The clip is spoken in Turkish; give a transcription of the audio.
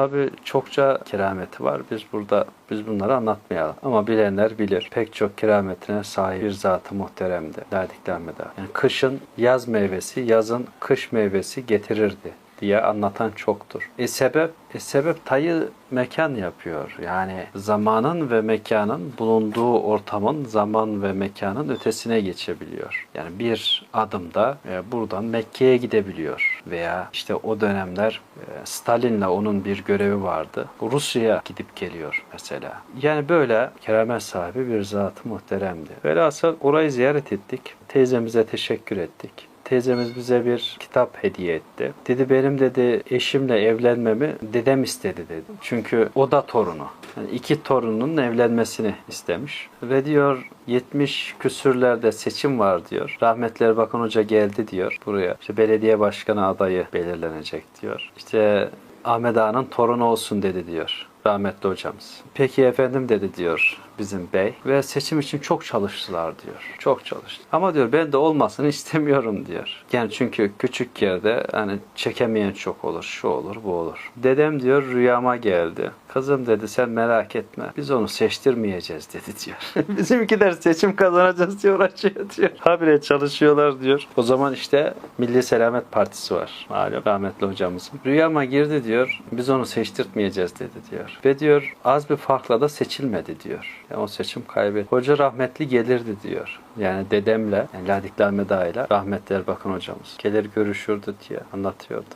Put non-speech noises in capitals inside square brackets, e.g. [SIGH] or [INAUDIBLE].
Tabii çokça kerameti var. Biz burada biz bunları anlatmayalım. Ama bilenler bilir. Pek çok kerametine sahip bir zatı muhteremdi. Ladiklenmede. Yani kışın yaz meyvesi, yazın kış meyvesi getirirdi diye anlatan çoktur. E sebep e sebep tayı mekan yapıyor. Yani zamanın ve mekanın bulunduğu ortamın zaman ve mekanın ötesine geçebiliyor. Yani bir adımda e, buradan Mekke'ye gidebiliyor veya işte o dönemler e, Stalin'le onun bir görevi vardı. Rusya'ya gidip geliyor mesela. Yani böyle keramet sahibi bir zat muhteremdi. Velhasıl orayı ziyaret ettik. Teyzemize teşekkür ettik. Teyzemiz bize bir kitap hediye etti. Dedi benim dedi eşimle evlenmemi dedem istedi dedi. Çünkü o da torunu. Yani iki torunun evlenmesini istemiş. Ve diyor 70 küsürlerde seçim var diyor. Rahmetli Erbakan Hoca geldi diyor buraya. İşte belediye başkanı adayı belirlenecek diyor. İşte Ahmet Ağa'nın torunu olsun dedi diyor rahmetli hocamız. Peki efendim dedi diyor bizim bey ve seçim için çok çalıştılar diyor. Çok çalıştı. Ama diyor ben de olmasını [LAUGHS] istemiyorum diyor. Yani çünkü küçük yerde hani çekemeyen çok olur. Şu olur bu olur. Dedem diyor rüyama geldi. Kızım dedi sen merak etme. Biz onu seçtirmeyeceğiz dedi diyor. [LAUGHS] Bizimkiler seçim kazanacağız diye uğraşıyor diyor. Habire çalışıyorlar diyor. O zaman işte Milli Selamet Partisi var. Malum rahmetli hocamızın. Rüyama girdi diyor. Biz onu seçtirtmeyeceğiz dedi diyor. Ve diyor az bir farkla da seçilmedi diyor. Yani o seçim kaybetti. Hoca rahmetli gelirdi diyor. Yani dedemle, yani Ladikli Ahmet Ağa'yla rahmetli Erbakan hocamız gelir görüşürdü diye anlatıyordu.